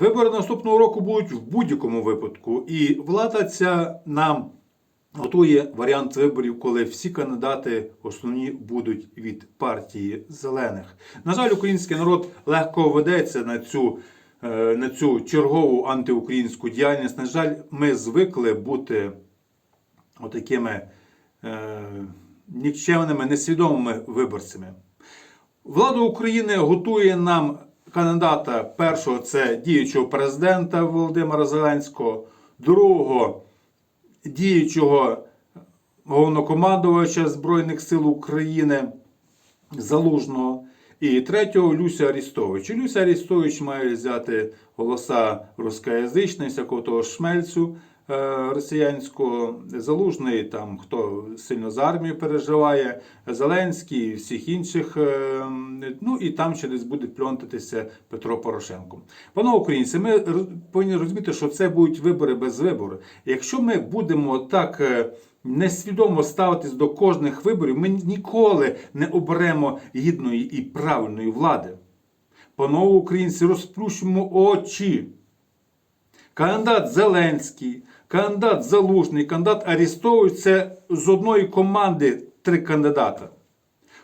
Вибори наступного року будуть в будь-якому випадку, і влада ця нам готує варіант виборів, коли всі кандидати основні будуть від партії зелених. На жаль, український народ легко ведеться на цю, е, на цю чергову антиукраїнську діяльність. На жаль, ми звикли бути отакими е, нікчемними, несвідомими виборцями. Влада України готує нам кандидата першого це діючого президента Володимира Зеленського, другого діючого головнокомандувача Збройних сил України Залужного. І третього Люся Арістовича. Люся Арістович має взяти голоса рускоязичних, всякого того шмельцю росіянського, залужний, там хто сильно за армію переживає, Зеленський, всіх інших. е, Ну і там ще десь буде пльонтатися Петро Порошенко. Панове українці, ми повинні розуміти, що це будуть вибори без вибору. Якщо ми будемо так. е, Несвідомо ставитись до кожних виборів, ми ніколи не оберемо гідної і правильної влади. Панове українці, розплющимо очі. Кандидат Зеленський, кандидат Залужний, кандидат це з одної команди три кандидата.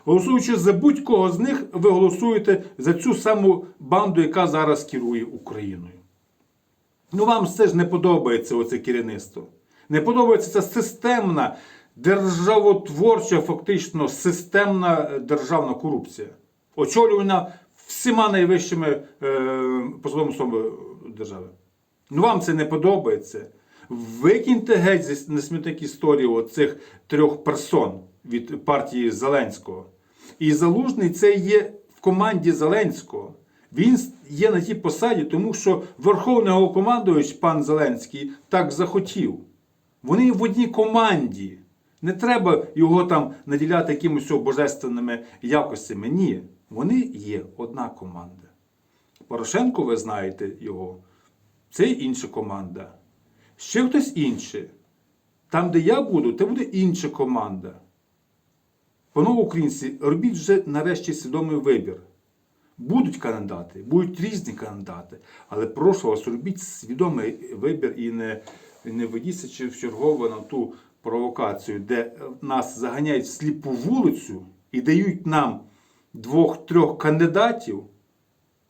Голосуючи за будь-кого з них, ви голосуєте за цю саму банду, яка зараз керує Україною. Ну вам все ж не подобається оце керівництво. Не подобається ця системна, державотворча, фактично системна е, державна корупція. Очолювана всіма найвищими е, посадовими особами держави. Ну вам це не подобається. Викиньте геть на смітник історію оцих трьох персон від партії Зеленського. І Залужний це є в команді Зеленського. Він є на тій посаді, тому що Верховний Головнокомандувач пан Зеленський так захотів. Вони в одній команді. Не треба його там наділяти якимось божественними якостями. Ні, вони є одна команда. Порошенко, ви знаєте його, це інша команда. Ще хтось інший. Там, де я буду, це буде інша команда. Панове українці, робіть вже нарешті свідомий вибір. Будуть кандидати, будуть різні кандидати, але прошу вас, робіть свідомий вибір і не, не ведіться чи в чергову на ту провокацію, де нас заганяють в сліпу вулицю і дають нам двох-трьох кандидатів,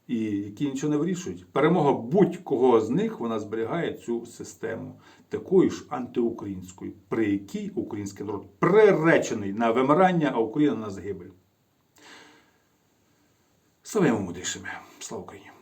і які нічого не вирішують. Перемога будь-кого з них вона зберігає цю систему такою ж антиукраїнською, при якій український народ приречений на вимирання, а Україна на загибель. Слава мудрішими. Слава Україні!